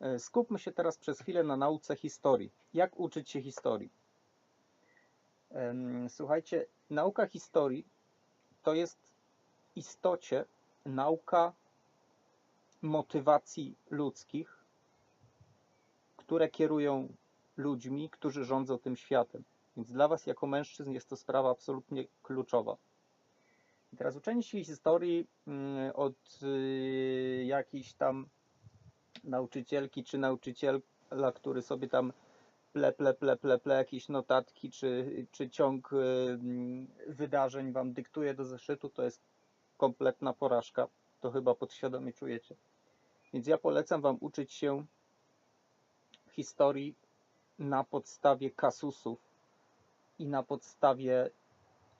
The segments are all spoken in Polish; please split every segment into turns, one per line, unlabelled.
E, Skupmy się teraz przez chwilę na nauce historii. Jak uczyć się historii? Słuchajcie, nauka historii to jest w istocie nauka motywacji ludzkich, które kierują ludźmi, którzy rządzą tym światem. Więc dla Was, jako mężczyzn, jest to sprawa absolutnie kluczowa. I teraz uczenie się historii mm, od y, jakiejś tam nauczycielki czy nauczyciela, który sobie tam ple, ple, ple, ple, ple jakieś notatki czy, czy ciąg y, wydarzeń Wam dyktuje do zeszytu, to jest kompletna porażka. To chyba podświadomie czujecie. Więc ja polecam Wam uczyć się historii na podstawie kasusów i na podstawie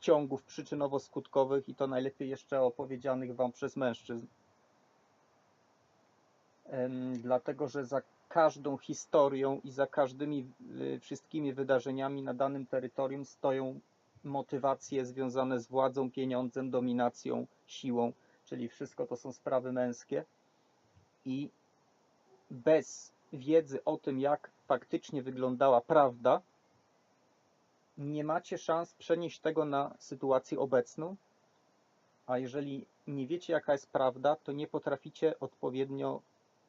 ciągów przyczynowo-skutkowych i to najlepiej jeszcze opowiedzianych Wam przez mężczyzn. Dlatego, że za każdą historią i za każdymi y, wszystkimi wydarzeniami na danym terytorium stoją motywacje związane z władzą, pieniądzem, dominacją, siłą, czyli wszystko to są sprawy męskie. I bez wiedzy o tym, jak faktycznie wyglądała prawda, nie macie szans przenieść tego na sytuację obecną, a jeżeli nie wiecie, jaka jest prawda, to nie potraficie odpowiednio,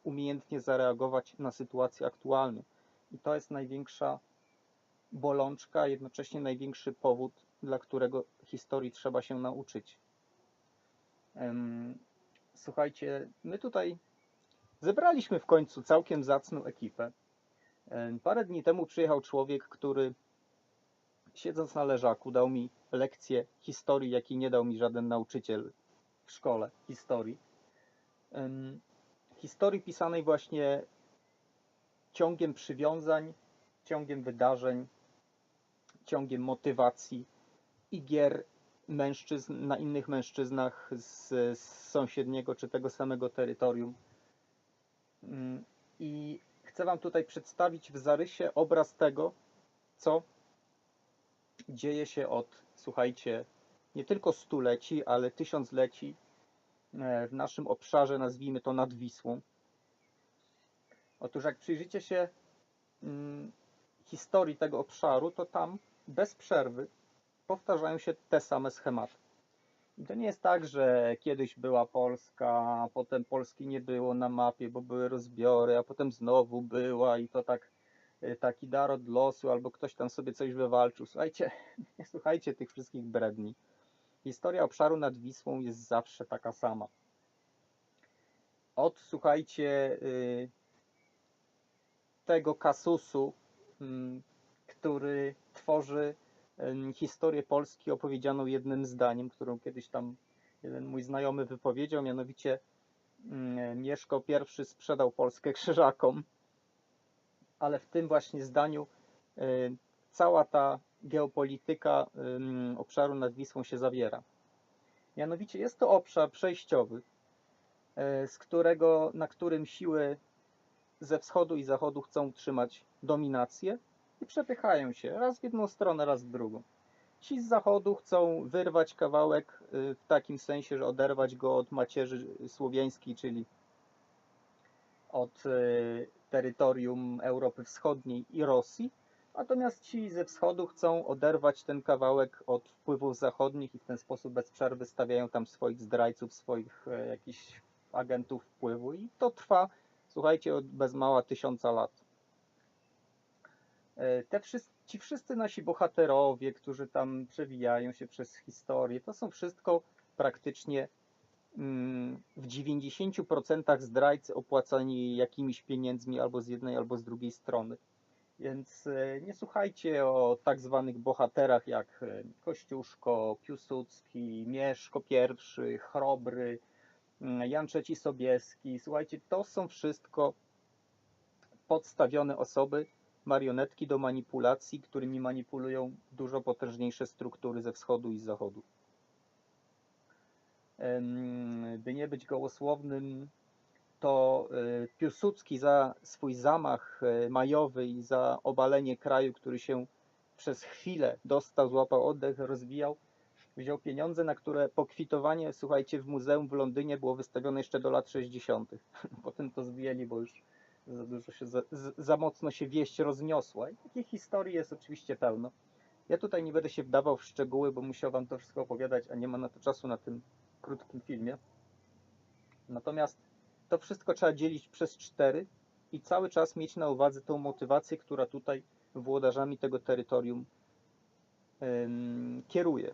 umiejętnie zareagować na sytuację aktualną. I to jest największa bolączka, a jednocześnie największy powód, dla którego historii trzeba się nauczyć. Słuchajcie, my tutaj zebraliśmy w końcu całkiem zacną ekipę. Parę dni temu przyjechał człowiek, który siedząc na leżaku dał mi lekcję historii, jakiej nie dał mi żaden nauczyciel w szkole historii. Historii pisanej właśnie ciągiem przywiązań, ciągiem wydarzeń, ciągiem motywacji i gier mężczyzn na innych mężczyznach z, z sąsiedniego czy tego samego terytorium. Mm, I chcę Wam tutaj przedstawić w zarysie obraz tego, co dzieje się od, słuchajcie, nie tylko stuleci, ale tysiącleci w naszym obszarze, nazwijmy to nad Wisłą. Otóż jak przyjrzycie się mm, historii tego obszaru, to tam bez przerwy powtarzają się te same schematy. I to nie jest tak, że kiedyś była Polska, a potem Polski nie było na mapie, bo były rozbiory, a potem znowu była i to tak y, taki dar od losu, albo ktoś tam sobie coś wywalczył. Słuchajcie, nie słuchajcie tych wszystkich bredni. Historia obszaru nad Wisłą jest zawsze taka sama. Od, słuchajcie, y, tego kasusu, mm, który tworzy em, historię Polski opowiedzianą jednym zdaniem, którą kiedyś tam jeden mój znajomy wypowiedział, mianowicie mm, Mieszko I sprzedał Polskę krzyżakom, ale w tym właśnie zdaniu y, cała ta geopolityka obszaru nad Wisłą się zawiera. Mianowicie jest to obszar przejściowy, y, z którego, na którym siły ze wschodu i zachodu chcą utrzymać dominację i przepychają się raz w jedną stronę, raz w drugą. Ci z zachodu chcą wyrwać kawałek y, w takim sensie, że oderwać go od macierzy słowiańskiej, czyli od y, terytorium Europy Wschodniej i Rosji, natomiast ci ze wschodu chcą oderwać ten kawałek od wpływów zachodnich i w ten sposób bez przerwy stawiają tam swoich zdrajców, swoich e, jakichś agentów wpływu i to trwa, słuchajcie, od bez mała tysiąca lat. E, Te wszyscy, ci wszyscy nasi bohaterowie, którzy tam przewijają się przez historię, to są wszystko praktycznie mm, w 90% zdrajcy opłacani jakimiś pieniędzmi albo z jednej, albo z drugiej strony. Więc e, nie słuchajcie o tak zwanych bohaterach jak e, Kościuszko, Piłsudski, Mieszko I, Chrobry, mm, Jan III Sobieski. Słuchajcie, to są wszystko podstawione osoby, marionetki do manipulacji, którymi manipulują dużo potężniejsze struktury ze wschodu i z zachodu. By nie być gołosłownym, to e, Piłsudski za swój zamach e, majowy i za obalenie kraju, który się przez chwilę dostał, złapał oddech, rozwijał, wziął pieniądze, na które pokwitowanie, słuchajcie, w muzeum w Londynie było wystawione jeszcze do lat 60. Potem to zdjęli, bo już za dużo się, za, za mocno się wieść rozniosła. I takich historii jest oczywiście pełno. Ja tutaj nie będę się wdawał w szczegóły, bo musiał wam to wszystko opowiadać, a nie ma na to czasu na tym krótkim filmie. Natomiast to wszystko trzeba dzielić przez cztery i cały czas mieć na uwadze tą motywację, która tutaj włodarzami tego terytorium ym, kieruje.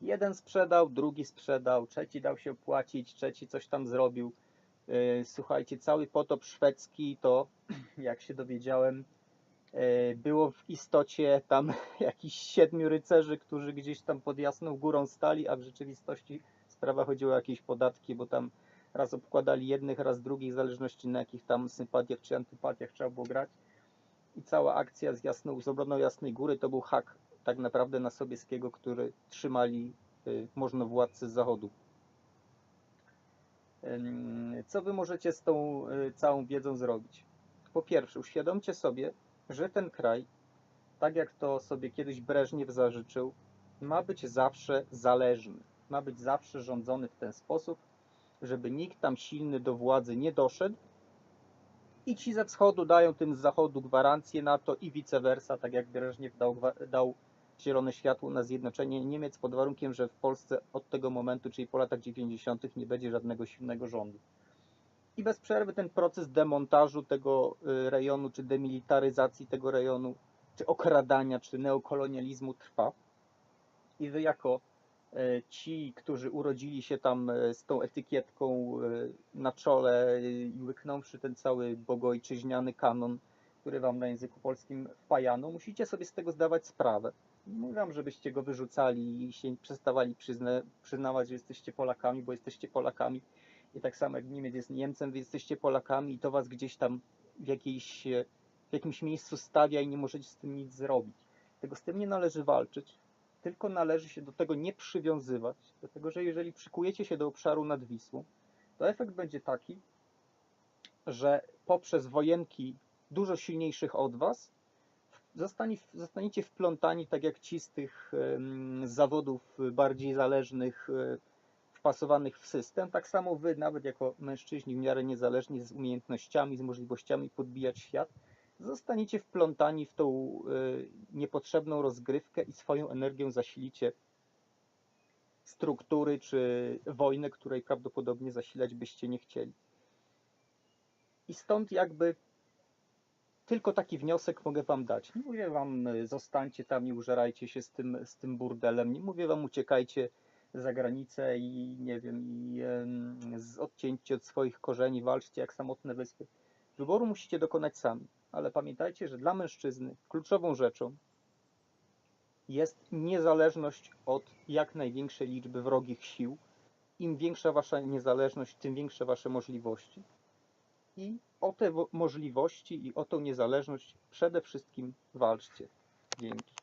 Jeden sprzedał, drugi sprzedał, trzeci dał się płacić, trzeci coś tam zrobił. Yy, Słuchajcie, cały potop szwedzki to, jak się dowiedziałem, yy, było w istocie tam jakichś siedmiu rycerzy, którzy gdzieś tam pod jasną górą stali, a w rzeczywistości sprawa chodziła o jakieś podatki, bo tam raz obkładali jednych, raz drugich, w zależności na jakich tam sympatiach czy antypatiach trzeba było grać. I cała akcja z, jasną, z obroną Jasnej Góry to był hak tak naprawdę na Sobieskiego, który trzymali y, możnowładcy z zachodu. Ym, Co wy możecie z tą y, całą wiedzą zrobić? Po pierwsze, uświadomcie sobie, że ten kraj, tak jak to sobie kiedyś Breżniew zażyczył, ma być zawsze zależny. Ma być zawsze rządzony w ten sposób, żeby nikt tam silny do władzy nie doszedł i ci ze wschodu dają tym z zachodu gwarancję na to i vice versa, tak jak Breżniew dał, dał zielone światło na zjednoczenie Niemiec pod warunkiem, że w Polsce od tego momentu, czyli po latach 90. nie będzie żadnego silnego rządu. I bez przerwy ten proces demontażu tego y, rejonu, czy demilitaryzacji tego rejonu, czy okradania, czy neokolonializmu trwa. I wy jako ci, którzy urodzili się tam e, z tą etykietką e, na czole e, i łyknąwszy ten cały bogojczyźniany kanon, który wam na języku polskim wpajano, musicie sobie z tego zdawać sprawę. Mówię żebyście go wyrzucali i się przestawali przyzna, przyznawać, że jesteście Polakami, bo jesteście Polakami. I tak samo jak Niemiec jest Niemcem, wy jesteście Polakami i to was gdzieś tam w, jakiejś, e, w jakimś miejscu stawia i nie możecie z tym nic zrobić. Tego z tym nie należy walczyć tylko należy się do tego nie przywiązywać, dlatego że jeżeli przykujecie się do obszaru nad Wisłą, to efekt będzie taki, że poprzez wojenki dużo silniejszych od Was zostanie, zostaniecie wplątani tak jak ci z tych zawodów bardziej zależnych, e, wpasowanych w system, tak samo Wy, nawet jako mężczyźni w miarę niezależni z umiejętnościami, z możliwościami podbijać świat, zostaniecie wplątani w tą y, niepotrzebną rozgrywkę i swoją energią zasilicie struktury czy wojnę, której prawdopodobnie zasilać byście nie chcieli. I stąd jakby tylko taki wniosek mogę wam dać. Nie mówię wam y, zostańcie tam i użerajcie się z tym, z tym burdelem. Nie mówię wam uciekajcie za granicę i nie wiem, i em, z- odcięcie od swoich korzeni, walczcie jak samotne wyspy. Wyboru musicie dokonać sami, ale pamiętajcie, że dla mężczyzny kluczową rzeczą jest niezależność od jak największej liczby wrogich sił. Im większa wasza niezależność, tym większe wasze możliwości. I o te wo- możliwości i o tą niezależność przede wszystkim walczcie. Dzięki.